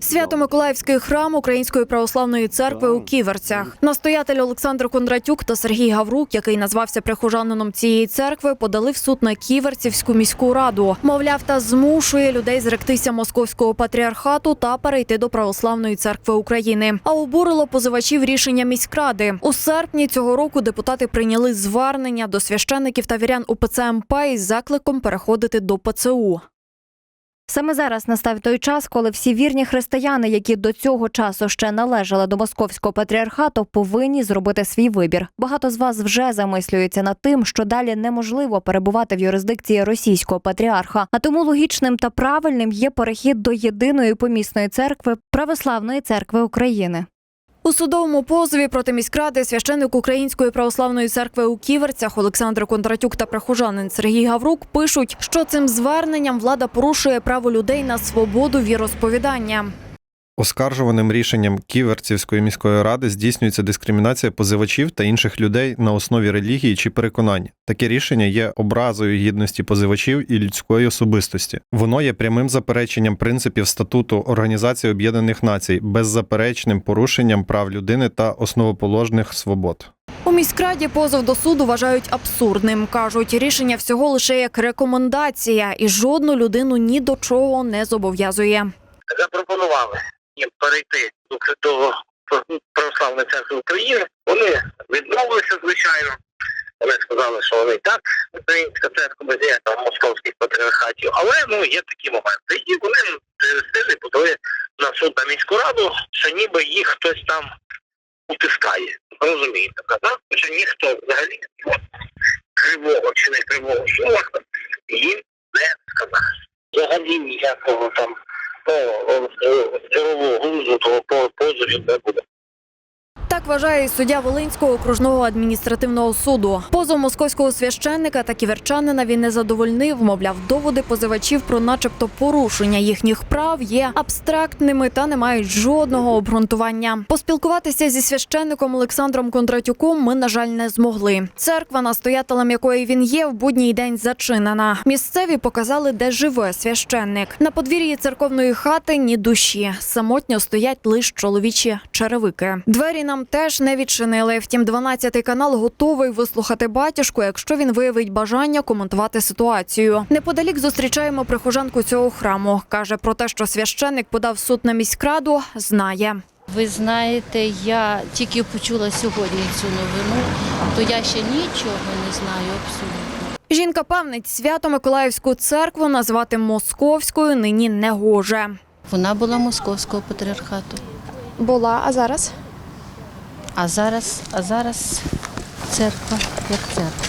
Свято-Миколаївський храм Української православної церкви у Ківерцях. Настоятель Олександр Кондратюк та Сергій Гаврук, який назвався прихожанином цієї церкви, подали в суд на Ківерцівську міську раду. Мовляв, та змушує людей зректися московського патріархату та перейти до православної церкви України. А обурило позивачів рішення міськради. У серпні цього року депутати прийняли звернення до священиків та вірян УПЦ МП із закликом переходити до ПЦУ. Саме зараз настав той час, коли всі вірні християни, які до цього часу ще належали до московського патріархату, повинні зробити свій вибір. Багато з вас вже замислюються над тим, що далі неможливо перебувати в юрисдикції російського патріарха. А тому логічним та правильним є перехід до єдиної помісної церкви Православної церкви України. У судовому позові проти міськради священник Української православної церкви у Ківерцях Олександр Кондратюк та прихожанин Сергій Гаврук пишуть, що цим зверненням влада порушує право людей на свободу віросповідання. Оскаржуваним рішенням Ківерцівської міської ради здійснюється дискримінація позивачів та інших людей на основі релігії чи переконань. Таке рішення є образою гідності позивачів і людської особистості. Воно є прямим запереченням принципів статуту Організації Об'єднаних Націй, беззаперечним порушенням прав людини та основоположних свобод. У міськраді позов до суду вважають абсурдним. кажуть, рішення всього лише як рекомендація, і жодну людину ні до чого не зобов'язує. запропонували їм перейти до, православної церкви України. Вони відмовилися, звичайно. Вони сказали, що вони і так українська церква без там московських патріархатів. Але ну є такі моменти. І вони тиждень подали на суд на міську раду, що ніби їх хтось там утискає. Розумієте, правда? Що ніхто взагалі кривого чи не кривого слова їм не сказав. Взагалі ніякого там ну, здорового глузду того по- позовів не буде. Так вважає суддя Волинського окружного адміністративного суду. Позов московського священника та ківерчанина він не задовольнив. Мовляв, доводи позивачів про, начебто, порушення їхніх прав є абстрактними та не мають жодного обґрунтування. Поспілкуватися зі священником Олександром Кондратюком ми, на жаль, не змогли. Церква, настоятелем якої він є, в будній день зачинена. Місцеві показали, де живе священник. На подвір'ї церковної хати ні душі. Самотньо стоять лише чоловічі черевики. Двері нам теж не відчинили. Втім, 12 канал готовий вислухати батюшку, якщо він виявить бажання коментувати ситуацію. Неподалік зустрічаємо прихожанку цього храму. каже про те, що священник подав суд на міськраду, знає. Ви знаєте, я тільки почула сьогодні цю новину, то я ще нічого не знаю абсолютно. Жінка певнить, свято Миколаївську церкву назвати московською нині не гоже. Вона була московського патріархату. Була, а зараз? А зараз, а зараз церква як церква.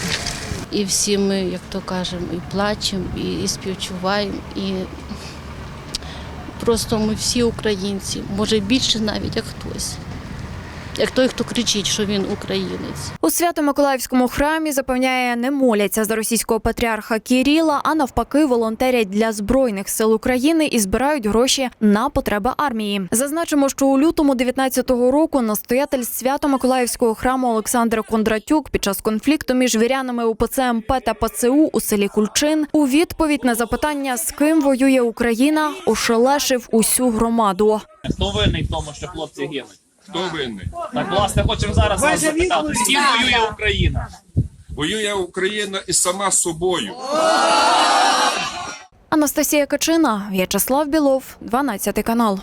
І всі ми, як то кажемо, і плачемо, і, і співчуваємо, і просто ми всі українці, може більше навіть як хтось. Як той, хто кричить, що він українець. У свято-миколаївському храмі запевняє, не моляться за російського патріарха Кіріла, а навпаки, волонтерять для збройних сил України і збирають гроші на потреби армії. Зазначимо, що у лютому 19-го року настоятель свято-миколаївського храму Олександр Кондратюк під час конфлікту між вірянами УПЦ МП та ПЦУ у селі Кульчин у відповідь на запитання, з ким воює Україна, ошелешив усю громаду. Хто винний в тому, що хлопці гинуть? Хто винний? Так, власне, хочемо зараз вас запитати, з ким воює Україна? Воює Україна і сама собою. Анастасія Качина, В'ячеслав Білов, 12 канал.